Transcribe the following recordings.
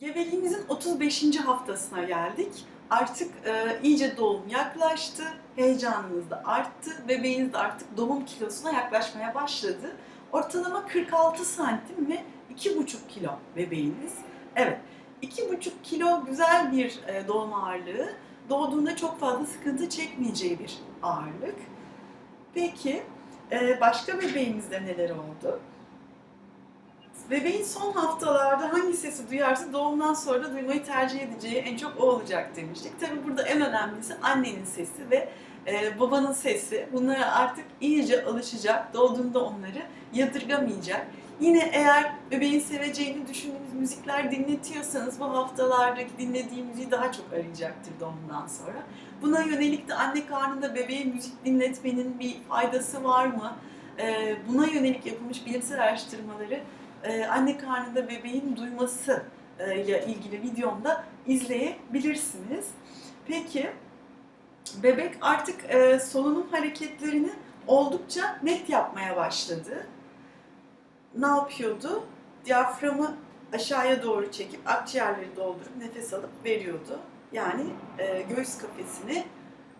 Gebeliğimizin 35. haftasına geldik. Artık e, iyice doğum yaklaştı, heyecanınız da arttı, bebeğiniz de artık doğum kilosuna yaklaşmaya başladı. Ortalama 46 santim ve 2,5 kilo bebeğiniz. Evet, 2,5 kilo güzel bir e, doğum ağırlığı. Doğduğunda çok fazla sıkıntı çekmeyeceği bir ağırlık. Peki, e, başka bebeğimizde neler oldu? Bebeğin son haftalarda hangi sesi duyarsa doğumdan sonra da duymayı tercih edeceği en çok o olacak demiştik. Tabii burada en önemlisi annenin sesi ve e, babanın sesi. Bunlara artık iyice alışacak, doğduğunda onları yadırgamayacak. Yine eğer bebeğin seveceğini düşündüğünüz müzikler dinletiyorsanız bu haftalardaki dinlediği müziği daha çok arayacaktır doğumdan sonra. Buna yönelik de anne karnında bebeğe müzik dinletmenin bir faydası var mı? E, buna yönelik yapılmış bilimsel araştırmaları e, anne karnında bebeğin duyması e, ile ilgili videomda izleyebilirsiniz. Peki bebek artık e, solunum hareketlerini oldukça net yapmaya başladı. Ne yapıyordu? Diyaframı aşağıya doğru çekip akciğerleri doldurup nefes alıp veriyordu. Yani e, göğüs kafesini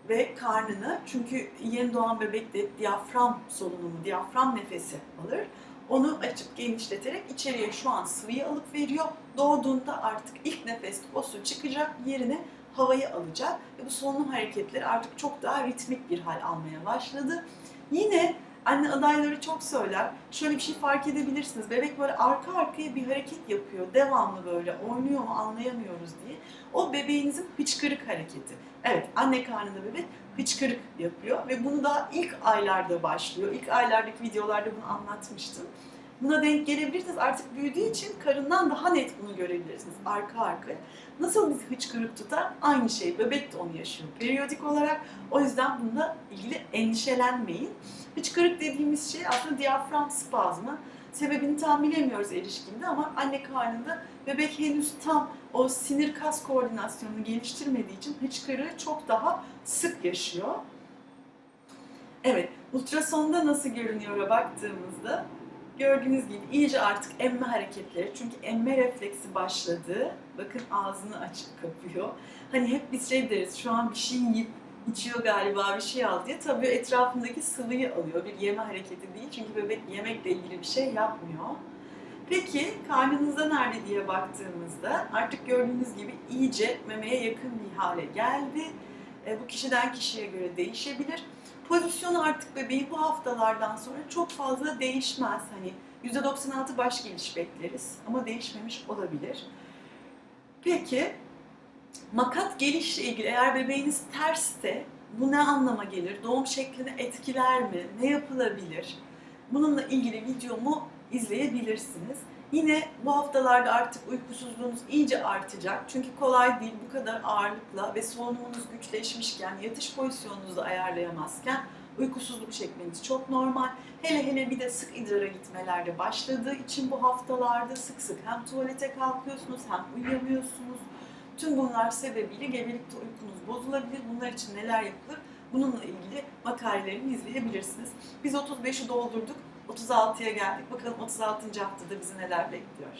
ve karnını çünkü yeni doğan bebek de diyafram solunumu, diyafram nefesi alır onu açıp genişleterek içeriye şu an sıvıyı alıp veriyor. Doğduğunda artık ilk nefeste o su çıkacak, yerine havayı alacak ve bu solunum hareketleri artık çok daha ritmik bir hal almaya başladı. Yine anne adayları çok söyler. Şöyle bir şey fark edebilirsiniz. Bebek böyle arka arkaya bir hareket yapıyor. Devamlı böyle oynuyor mu anlayamıyoruz diye. O bebeğinizin hıçkırık hareketi. Evet anne karnında bebek hıçkırık yapıyor ve bunu daha ilk aylarda başlıyor. İlk aylardaki videolarda bunu anlatmıştım. Buna denk gelebilirsiniz. Artık büyüdüğü için karından daha net bunu görebilirsiniz arka arkaya. Nasıl bir hıçkırık tutar? Aynı şey. Bebek de onu yaşıyor periyodik olarak. O yüzden bununla ilgili endişelenmeyin. Hıçkırık dediğimiz şey aslında diyafram spazmı. Sebebini tam bilemiyoruz erişkinde ama anne karnında bebek henüz tam o sinir kas koordinasyonunu geliştirmediği için hıçkırığı çok daha sık yaşıyor. Evet, ultrasonda nasıl görünüyor'a baktığımızda gördüğünüz gibi iyice artık emme hareketleri çünkü emme refleksi başladı. Bakın ağzını açıp kapıyor. Hani hep biz şey deriz şu an bir şey yiyip içiyor galiba bir şey al diye. Tabii etrafındaki sıvıyı alıyor. Bir yeme hareketi değil çünkü bebek yemekle ilgili bir şey yapmıyor. Peki karnınızda nerede diye baktığımızda artık gördüğünüz gibi iyice memeye yakın bir hale geldi. E, bu kişiden kişiye göre değişebilir. Pozisyonu artık bebeği bu haftalardan sonra çok fazla değişmez. Hani %96 baş geliş bekleriz ama değişmemiş olabilir. Peki makat gelişle ilgili eğer bebeğiniz tersse bu ne anlama gelir? Doğum şeklini etkiler mi? Ne yapılabilir? Bununla ilgili videomu izleyebilirsiniz. Yine bu haftalarda artık uykusuzluğunuz iyice artacak. Çünkü kolay değil bu kadar ağırlıkla ve solunumunuz güçleşmişken, yatış pozisyonunuzu ayarlayamazken uykusuzluk çekmeniz çok normal. Hele hele bir de sık idrara gitmelerde başladığı için bu haftalarda sık sık hem tuvalete kalkıyorsunuz hem uyuyamıyorsunuz. Tüm bunlar sebebiyle gebelikte uykunuz bozulabilir. Bunlar için neler yapılır? Bununla ilgili makalelerimi izleyebilirsiniz. Biz 35'i doldurduk. 36'ya geldik. Bakalım 36. haftada bizi neler bekliyor.